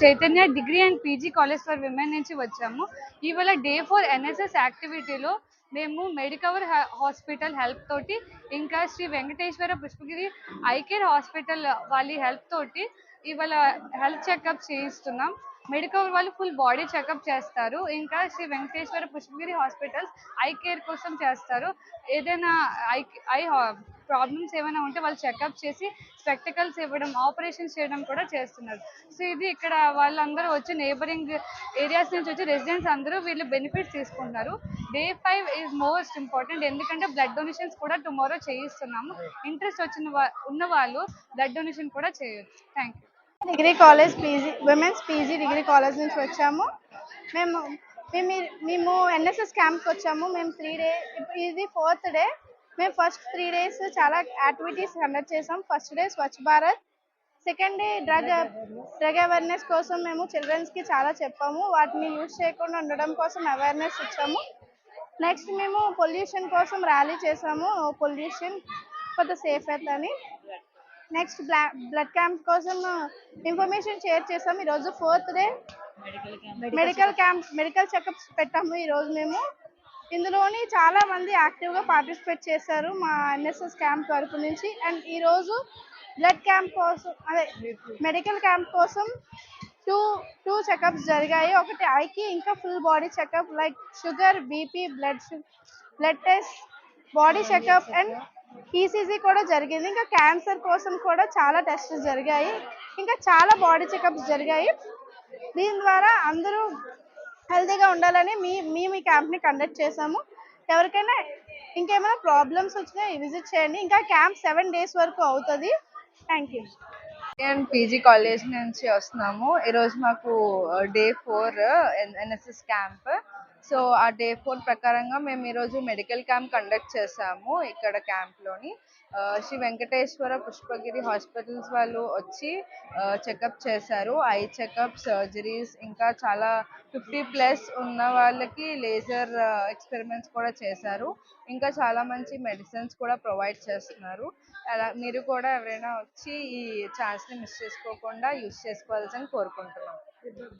Chaitanya degree and PG college for women నుంచి వచ్చాము. ఇవాళ డే ఫోర్ ఎన్ఎస్ఎస్ యాక్టివిటీలో మేము మెడికవర్ హాస్పిటల్ హెల్ప్ తోటి ఇంకా Shri Venkateswara Pushpagiri eye care hospital వాళ్ళ హెల్ప్ తోటి ఇవాళ హెల్త్ చెకప్ చేయిస్తున్నాం. మెడికవర్ వాళ్ళు ఫుల్ బాడీ చెకప్ చేస్తారు. ఇంకా Shri Venkateswara Pushpagiri hospitals eye care కోసం చేస్తారు. ఏదైనా ఐ ఐ ప్రాబ్లమ్స్ ఏమైనా ఉంటే వాళ్ళు చెకప్ చేసి స్పెక్టికల్స్ ఇవ్వడం ఆపరేషన్స్ చేయడం కూడా చేస్తున్నారు. సో ఇది ఇక్కడ వాళ్ళందరూ వచ్చి నేబరింగ్ ఏరియాస్ నుంచి వచ్చి రెసిడెంట్స్ అందరూ వీళ్ళు బెనిఫిట్స్ తీసుకుంటున్నారు. Day five is most important ఎందుకంటే బ్లడ్ డొనేషన్స్ కూడా టుమారో చేయిస్తున్నాము. ఇంట్రెస్ట్ వచ్చిన ఉన్న వాళ్ళు బ్లడ్ డొనేషన్ కూడా చేయొచ్చు. Thank you degree college PG women's PG degree college నుంచి వచ్చాము. మేము మేము మేము ఎన్ఎస్ఎస్ క్యాంప్కి వచ్చాము. మేము త్రీ డే ఇది ఫోర్త్ డే మేము ఫస్ట్ త్రీ డేస్ చాలా యాక్టివిటీస్ కండక్ట్ చేసాం. First day Swachh Bharat. Second day drug drug awareness కోసం మేము చిల్డ్రన్స్కి చాలా చెప్పాము. వాటిని యూజ్ చేయకుండా ఉండడం కోసం అవేర్నెస్ ఇచ్చాము. నెక్స్ట్ మేము పొల్యూషన్ కోసం ర్యాలీ చేసాము. పొల్యూషన్ ద సేఫ్ అని. నెక్స్ట్ బ్లా బ్లడ్ క్యాంప్ కోసం ఇన్ఫర్మేషన్ షేర్ చేసాం ఈరోజు fourth day medical camp medical checkups పెట్టాము. ఈరోజు మేము ఇందులోని చాలా మంది యాక్టివ్గా పార్టిసిపేట్ చేశారు మా ఎన్ఎస్ఎస్ క్యాంప్ తరపు నుంచి. అండ్ ఈరోజు బ్లడ్ క్యాంప్ కోసం అదే మెడికల్ క్యాంప్ కోసం టూ టూ చెకప్స్ జరిగాయి. ఒకటి ఐకి ఇంకా full body checkup like sugar BP blood blood test body checkup and ECG కూడా జరిగింది. ఇంకా క్యాన్సర్ కోసం కూడా చాలా టెస్ట్లు జరిగాయి. ఇంకా చాలా బాడీ చెకప్స్ జరిగాయి. దీని ద్వారా అందరూ హెల్తీగా ఉండాలని మీ మేము ఈ క్యాంప్ని కండక్ట్ చేసాము ఎవరికైనా ఇంకేమైనా ప్రాబ్లమ్స్ వచ్చినా విజిట్ చేయండి. ఇంకా క్యాంప్ సెవెన్ డేస్ వరకు అవుతుంది. Thank you and PG college నుంచి వస్తున్నాము. ఈరోజు మాకు day four NSS camp. So ఆ డే ఫోర్ ప్రకారంగా మేము ఈరోజు మెడికల్ క్యాంప్ కండక్ట్ చేసాము ఇక్కడ క్యాంప్లోని శ్రీ వెంకటేశ్వర పుష్పగిరి హాస్పిటల్స్ వాళ్ళు వచ్చి చెకప్ చేశారు. ఐ చెకప్ సర్జరీస్ ఇంకా చాలా ఫిఫ్టీ ప్లస్ ఉన్న వాళ్ళకి లేజర్ ఎక్స్పెరిమెంట్స్ కూడా చేశారు. ఇంకా చాలా మంచి మెడిసిన్స్ కూడా ప్రొవైడ్ చేస్తున్నారు. అలా మీరు కూడా ఎవరైనా వచ్చి ఈ ఛాన్స్ని మిస్ చేసుకోకుండా యూస్ చేసుకోవాల్సింది కోరుకుంటున్నాం.